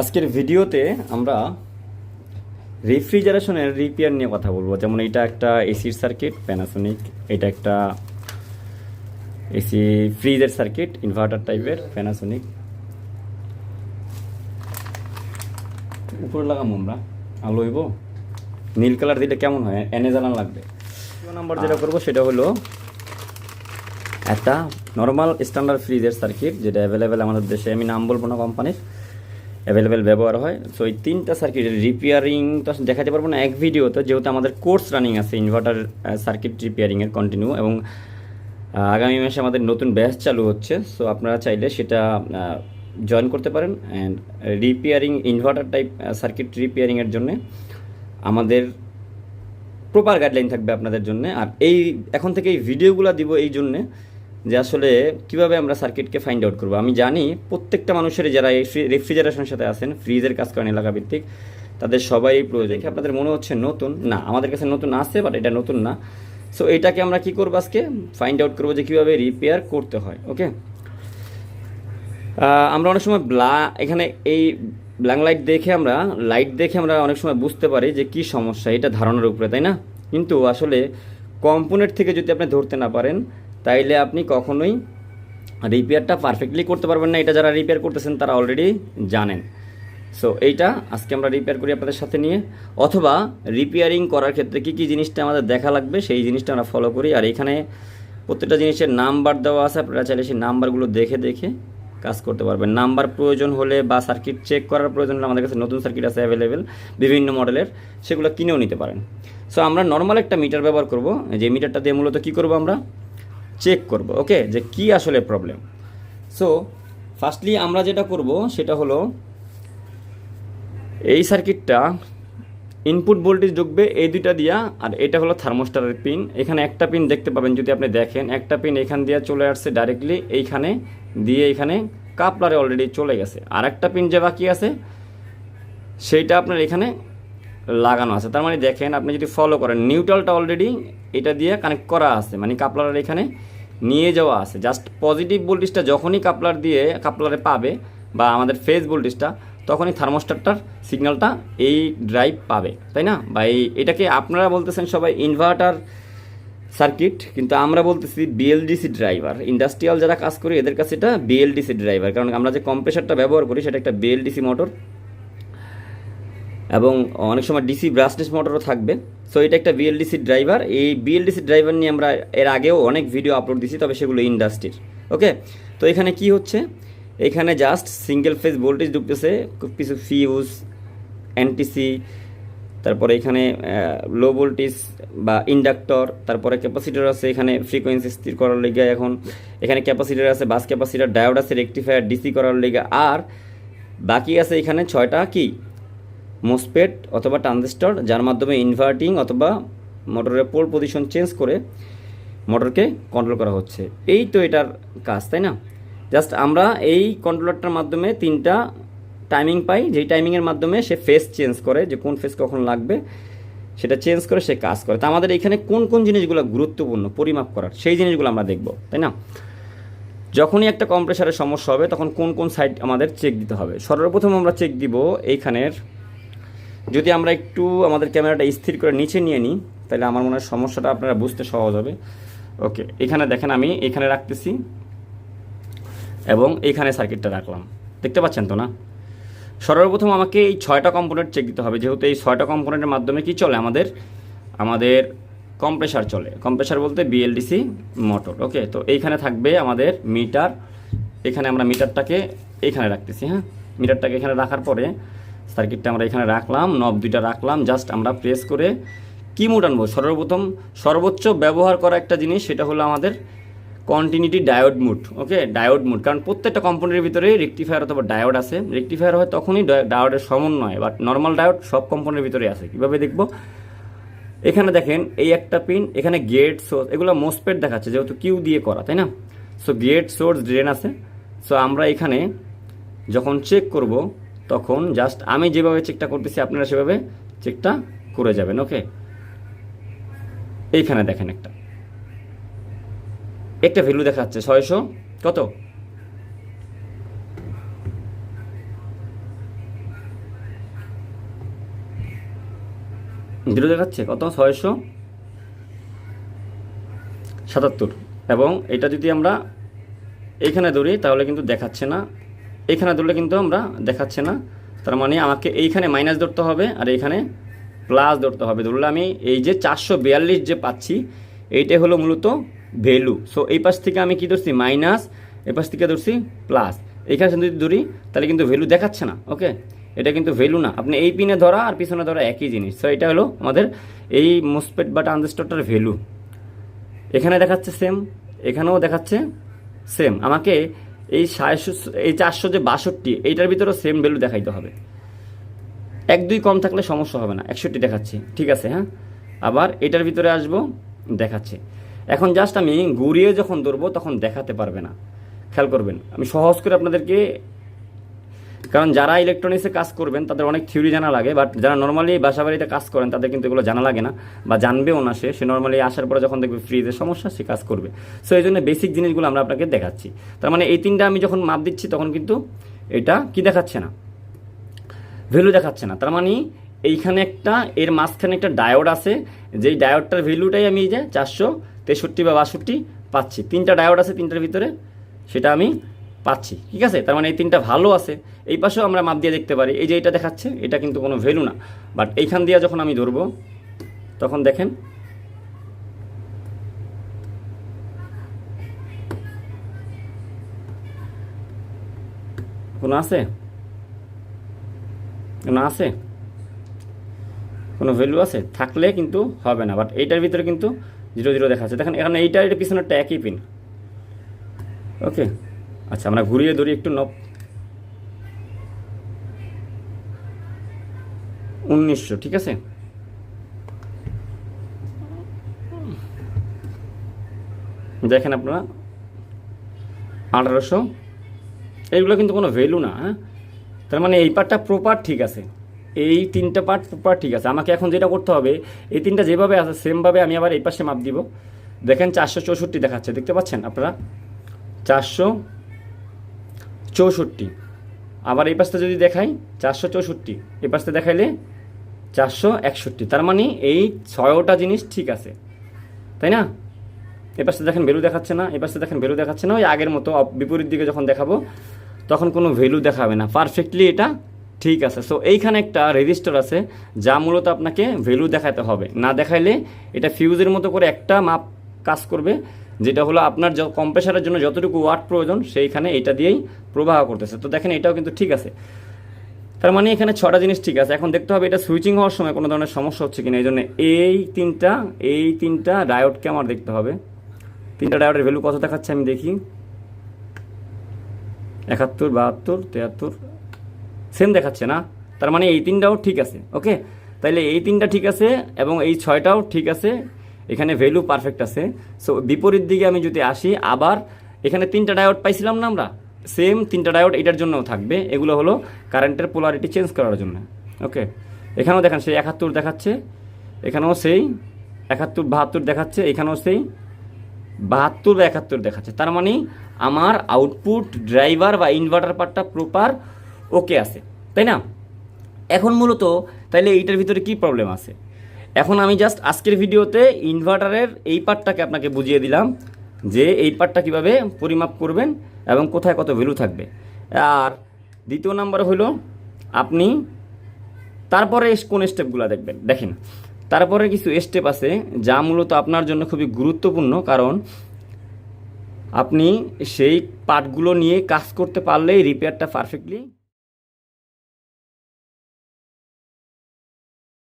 আজকের ভিডিওতে আমরা রেফ্রিজারেশনের রিপেয়ার নিয়ে কথা বলব। যেমন এটা একটা এসির সার্কিট প্যানাসোনিক এটা একটা এসি ফ্রিজের সার্কিট ইনভার্টার টাইপের প্যানাসোনিক উপরে লাগাম আমরা। আলো হইব। নীল কালার দিলে কেমন হয়? এনে জ্বালান লাগবে। নাম্বার যেটা করব সেটা হলো একটা নর্মাল স্ট্যান্ডার্ড ফ্রিজের সার্কিট যেটা অ্যাভেলেবেল আমাদের দেশে। আমি নাম বলব না কোম্পানির অ্যাভেলেবেল ব্যবহার হয়। সো এই তিনটা সার্কিট রিপেয়ারিং তো দেখাতে পারব না, এক ভিডিওতে যেহেতু আমাদের কোর্স রানিং আছে ইনভার্টার সার্কিট রিপেয়ারিংয়ের কন্টিনিউ এবং আগামী মাসে আমাদের নতুন ব্যাচ চালু হচ্ছে। সো আপনারা চাইলে সেটা জয়েন করতে পারেন and repairing inverter type circuit রিপেয়ারিংয়ের জন্যে আমাদের প্রপার গাইডলাইন থাকবে আপনাদের জন্য। আর এই, এখন থেকে এই ভিডিওগুলো দিব এই জন্যে যে আসলে কীভাবে আমরা সার্কিটকে ফাইন্ড আউট করব? আমি জানি প্রত্যেকটা মানুষের যারা রেফ্রিজারেশনের সাথে আছেন ফ্রিজের কাজ করেন এলাকা ভিত্তিক তাদের সবাই প্রয়োজন আপনাদের মনে হচ্ছে নতুন? না, আমাদের কাছে নতুন আছে বাট এটা নতুন না। সো এটাকে আমরা কি করব আজকে? ফাইন্ড আউট করব যে কীভাবে রিপেয়ার করতে হয় ওকে আমরা অনেক সময় ব্লা এখানে এই ব্ল্যাঙ্ক লাইট দেখে আমরা লাইট দেখে আমরা অনেক সময় বুঝতে পারি যে কি সমস্যা, এটা ধারণার উপরে, তাই না? কিন্তু আসলে কম্পোনেন্ট থেকে যদি আপনি ধরতে না পারেন তাইলে আপনি কখনোই রিপেয়ারটা পারফেক্টলি করতে পারবেন না। এটা যারা রিপেয়ার করতেছেন, তারা অলরেডি জানেন। সো এইটা আজকে আমরা রিপেয়ার করি আপনাদের সাথে নিয়ে। অথবা রিপেয়ারিং করার ক্ষেত্রে কী কী জিনিসটা আমাদের দেখা লাগবে, সেই জিনিসটা আমরা ফলো করি। আর এখানে প্রত্যেকটা জিনিসের নাম্বার দেওয়া আছে, আপনারা চাইলে সেই নাম্বারগুলো দেখে দেখে কাজ করতে পারবেন। নাম্বার প্রয়োজন হলে বা সার্কিট চেক করার প্রয়োজন হলে আমাদের কাছে নতুন সার্কিট আছে অ্যাভেলেবেল বিভিন্ন মডেলের সেগুলো কিনেও নিতে পারেন। সো আমরা নর্মাল একটা মিটার ব্যবহার করব। যে মিটারটা দিয়ে মূলত কী করব আমরা? চেক করব ওকে যে কি আসলে প্রবলেম সো ফার্স্টলি আমরা যেটা করব, সেটা হলো এই সার্কিটটা ইনপুট ভোল্টেজ ঢুকবে এই দুইটা দিয়া, আর এটা হলো থার্মোস্টারের পিন এখানে একটা পিন দেখতে পাবেন, যদি আপনি দেখেন, একটা পিন এখান দিয়ে চলে আসছে ডাইরেক্টলি এইখানে দিয়ে এখানে কাপলারে অলরেডি চলে গেছে। আর একটা পিন যে বাকি আছে, সেইটা আপনার এখানে লাগানো আছে। তার মানে দেখেন, আপনি যদি ফলো করেন নিউট্রালটা অলরেডি এটা দিয়ে কানেক্ট করা আছে। মানে কাপলারের এখানে নিয়ে যাওয়া আছে। জাস্ট পজিটিভ ভোল্টেজটা যখনই কাপলার দিয়ে, কাপলারে পাবে বা আমাদের ফেস ভোল্টেজটা তখনই থার্মোস্টারটার সিগন্যালটা এই ড্রাইভ পাবে। তাই না? বা এই এটাকে আপনারা বলতেছেন সবাই ইনভার্টার সার্কিট কিন্তু আমরা বলতেছি বিএলডিসি ড্রাইভার ইন্ডাস্ট্রিয়াল যারা কাজ করি, এদের কাছে এটা বিএলডিসি ড্রাইভার কারণ আমরা যে কম্প্রেসারটা ব্যবহার করি, সেটা একটা বিএলডিসি মোটর এবং অনেক সময় ডিসি ব্রাসলেস মোটরও থাকবে। সো এটা একটা বিএলডিসি ড্রাইভার এই বিএলডিসি ড্রাইভার নিয়ে আমরা এর আগেও অনেক ভিডিও আপলোড দিছি তবে সেগুলো ইন্ডাস্ট্রির ওকে তো এখানে কি হচ্ছে? এখানে জাস্ট সিঙ্গেল ফেজ ভোল্টেজ ঢুকতেছে, খুব কিছু ফিউজ এনটিসি তারপরে এখানে লো ভোল্টেজ বা ইন্ডাক্টর তারপরে ক্যাপাসিটার আছে, এখানে ফ্রিকোয়েন্সি স্থির করার লেগে এখন, এখানে ক্যাপাসিটার আছে বাস ক্যাপাসিটার ডায়োড আছে রেকটিফায়ার ডিসি করার লেগে, আর বাকি আছে এখানে ছয়টা কি? মোসপেট অথবা ট্রানজিস্টর, যার মাধ্যমে ইনভার্টিং অথবা মোটরের পোল পজিশন চেঞ্জ করে মোটরকে কন্ট্রোল করা হচ্ছে। এই তো এটার কাজ, তাই না? জাস্ট আমরা এই কন্ট্রোলারটার মাধ্যমে তিনটা টাইমিং পাই। যেই টাইমিংয়ের মাধ্যমে সে ফেস চেঞ্জ করে যে কোন ফেস কখন লাগবে, সেটা চেঞ্জ করে সে কাজ করে। তা আমাদের এখানে কোন কোন জিনিসগুলো গুরুত্বপূর্ণ, পরিমাপ করার, সেই জিনিসগুলো আমরা দেখব, তাই না? যখনই একটা কম্প্রেসারের সমস্যা হবে, তখন কোন কোন সাইড আমাদের চেক দিতে হবে। সর্বপ্রথম আমরা চেক দিব এইখানের যদি আমরা একটু আমাদের ক্যামেরাটা স্থির করে নিচে নিয়ে নিই, তাহলে আমার মনে হয় সমস্যাটা আপনারা বুঝতে সহজ হবে। ওকে, এখানে দেখেন আমি এখানে রাখতেছি এবং এইখানে সার্কিটটা রাখলাম। দেখতে পাচ্ছেন তো না? সর্বপ্রথম আমাকে এই ছয়টা কম্পোনেন্ট চেক দিতে হবে। যেহেতু এই ছয়টা কম্পোনেন্টের মাধ্যমে কি চলে আমাদের? আমাদের কম্প্রেসার চলে। কম্প্রেসার বলতে বিএলডিসি মোটর ওকে? তো এইখানে থাকবে আমাদের মিটার এখানে আমরা মিটারটাকে এইখানে রাখতেছি হ্যাঁ? মিটারটাকে এখানে রাখার পরে সার্কিটটা আমরা এখানে রাখলাম নব দুইটা রাখলাম জাস্ট আমরা প্রেস করে কি মোড আনব? সর্বপ্রথম সর্বোচ্চ ব্যবহার করা একটা জিনিস, সেটা হলো আমাদের continuity diode mode okay diode mode কারণ প্রত্যেকটা কম্পোনেন্টের ভিতরে রেকটিফায়ার অথবা ডায়োড আছে। রেকটিফায়ার হয় তখনই ডায়োডের সমন্বয় বাট নর্মাল ডায়োড সব কম্পোনেন্টের ভিতরে আছে। কীভাবে দেখব? এখানে দেখেন, এই একটা পিন এখানে গেট সোর্স এগুলো মোসপেট দেখাচ্ছে, যেহেতু কিউ দিয়ে করা, তাই না? সো গেট সোর্স ড্রেন আছে। সো আমরা এখানে যখন চেক করব তখন জাস্ট আমি যেভাবে চেকটা করতেছি, আপনারা সেভাবে চেকটা করে যাবেন ওকে এইখানে দেখেন একটা। একটা ভ্যালু দেখাচ্ছে ছয়শো কত? জিরো দেখাচ্ছে কত? ছয়শো সাতাত্তর। এবং এটা যদি আমরা এখানে ধরি, তাহলে কিন্তু দেখাচ্ছে না এইখানে ধরলে কিন্তু আমরা দেখাচ্ছে না। তার মানে আমাকে এইখানে মাইনাস ধরতে হবে আর এইখানে প্লাস ধরতে হবে। ধরলে আমি এই যে চারশো বিয়াল্লিশ যে পাচ্ছি, এইটাই হলো মূলত ভ্যালু সো এই পাশ থেকে আমি কি ধরছি? মাইনাস এই পাশ থেকে ধরছি প্লাস এইখানে যদি ধরি, তাহলে কিন্তু ভ্যালু দেখাচ্ছে না ওকে এটা কিন্তু ভ্যালু না। আপনি এই পিনে ধরা আর পিছনে ধরা একই জিনিস। সো এটা হলো আমাদের এই মোসপেট বা ট্রানজিস্টরটার ভ্যালু এখানে দেখাচ্ছে সেম এখানেও দেখাচ্ছে সেম আমাকে এই সাড়েশো এই চারশো যে বাষট্টি, এইটার ভিতরেও সেম ভ্যালু দেখাইতে হবে। এক দুই কম থাকলে সমস্যা হবে না, একষট্টি দেখাচ্ছি, ঠিক আছে হ্যাঁ? আবার এটার ভিতরে আসব, দেখাচ্ছে। এখন জাস্ট আমি ঘুরিয়ে যখন ধরবো, তখন দেখাতে পারবে না। খেয়াল করবেন, আমি সহজ করে আপনাদেরকে কারণ যারা ইলেকট্রনিক্সে কাজ করবেন, তাদের অনেক থিওরি জানা লাগে বাট যারা নর্মালি বাসা বাড়িতে কাজ করেন, তাদের কিন্তু এগুলো জানা লাগে না, বা জানবেও না সে। সে নর্মালি আসার পরে যখন দেখবে ফ্রিজের সমস্যা, সে কাজ করবে। সো এই জন্য বেসিক জিনিসগুলো আমরা আপনাকে দেখাচ্ছি। তার মানে এই তিনটা আমি যখন মাপ দিচ্ছি, তখন কিন্তু এটা কি দেখাচ্ছে না? ভ্যালু দেখাচ্ছে না। তার মানে এইখানে একটা, এর মাঝখানে একটা ডায়োড আছে, যেই ডায়োডটার ভ্যালুটাই আমি যে চারশো তেষট্টি বা বাষট্টি পাচ্ছি। তিনটা ডায়োড আছে তিনটার ভিতরে, সেটা আমি পাচ্ছি, ঠিক আছে? তার মানে এই তিনটা ভালো আছে। এই পাশেও আমরা মাপ দিয়ে দেখতে পারি। এই যে এটা দেখাচ্ছে, এটা কিন্তু কোনো ভ্যালু না। বাট এইখান দিয়ে যখন আমি ধরবো, তখন দেখেন, কোনো আছে? কোনো আছে? কোনো ভ্যালু আছে? থাকলে কিন্তু হবে না। বাট এইটার ভিতরে কিন্তু জিরো জিরো দেখা যাচ্ছে দেখেন, এখানে এইটা এটা পিছনেরটা একই পিন ওকে আচ্ছা আমরা ঘুরিয়ে ধরি একটু, নব। উনিশশো, ঠিক আছে? দেখেন আপনারা, আঠারোশো। এইগুলো কিন্তু কোনো ভ্যালু না হ্যাঁ? তার মানে এই পার্টটা প্রপার ঠিক আছে। এই তিনটা পার্ট প্রপার ঠিক আছে। আমাকে এখন যেটা করতে হবে, এই তিনটা যেভাবে আছে সেমভাবে আমি আবার এই পাশে মাপ দিব। দেখেন, চারশো চৌষট্টি দেখাচ্ছে, দেখতে পাচ্ছেন আপনারা? চারশো চৌষট্টি। আবার এই পাশটা যদি দেখাই, চারশো চৌষট্টি। এই পাশটা দেখাইলে চারশো একষট্টি। তার মানে এই ছয়টা জিনিস ঠিক আছে। তাই না? এই পাশে দেখেন ভ্যালু দেখাচ্ছে না, এই পাশে দেখেন ভ্যালু দেখাচ্ছে না, ওই আগের মতো বিপরীত দিকে যখন দেখাবো, তখন কোনো ভ্যালু দেখাবে না। পারফেক্টলি এটা ঠিক আছে। সো এইখানে একটা রেজিস্টার আছে যা মূলত আপনাকে ভ্যালু দেখাতে হবে। না দেখাইলে এটা ফিউজের মতো করে একটা মাপ কাজ করবে। যেটা হলো আপনার কম্প্রেসারের জন্য যতটুকু ওয়াট প্রয়োজন, সেইখানে এটা দিয়েই প্রবাহ করতেছে। তো দেখেন, এটাও কিন্তু ঠিক আছে। তার মানে এখানে ছটা জিনিস ঠিক আছে। এখন দেখতে হবে এটা সুইচিং হওয়ার সময় কোনো ধরনের সমস্যা হচ্ছে কিনা। এই জন্য এই তিনটা এই তিনটা ডায়োডকে আমার দেখতে হবে। তিনটা ডায়োডের ভ্যালু কত দেখাচ্ছে আমি দেখি। একাত্তর, বাহাত্তর তেহাত্তর সেম দেখাচ্ছে না। তার মানে এই তিনটাও ঠিক আছে ওকে তাইলে এই তিনটা ঠিক আছে এবং এই ছয়টাও ঠিক আছে। এখানে ভ্যালু পারফেক্ট আছে। সো বিপরীত দিকে আমি যদি আসি, আবার এখানে তিনটা ডায়োড পাইছিলাম না আমরা? সেম তিনটা ডায়োড এটার জন্যও থাকবে। এগুলো হলো কারেন্টের পোলারিটি চেঞ্জ করার জন্য। ওকে এখানেও দেখেন সেই একাত্তর দেখাচ্ছে। এখানেও সেই একাত্তর, বাহাত্তর দেখাচ্ছে। এখানেও সেই বাহাত্তর বা একাত্তর দেখাচ্ছে। তার মানে আমার আউটপুট ড্রাইভার বা ইনভার্টার পার্টটা প্রপার ওকে আছে। তাই না? এখন মূলত তাইলে এইটার ভিতরে কি প্রবলেম আছে? এখন আমি জাস্ট আজকের ভিডিওতে ইনভার্টারের এই পার্টটাকে আপনাকে বুঝিয়ে দিলাম যে এই পার্টটা কীভাবে পরিমাপ করবেন এবং কোথায় কত ভ্যালু থাকবে। আর দ্বিতীয় নাম্বার হলো, আপনি তারপরে কোন স্টেপগুলো দেখবেন। দেখেন, তারপরে কিছু স্টেপ আছে যা মূলত আপনার জন্য খুবই গুরুত্বপূর্ণ, কারণ আপনি সেই পার্টগুলো নিয়ে কাজ করতে পারলেই রিপেয়ারটা পারফেক্টলি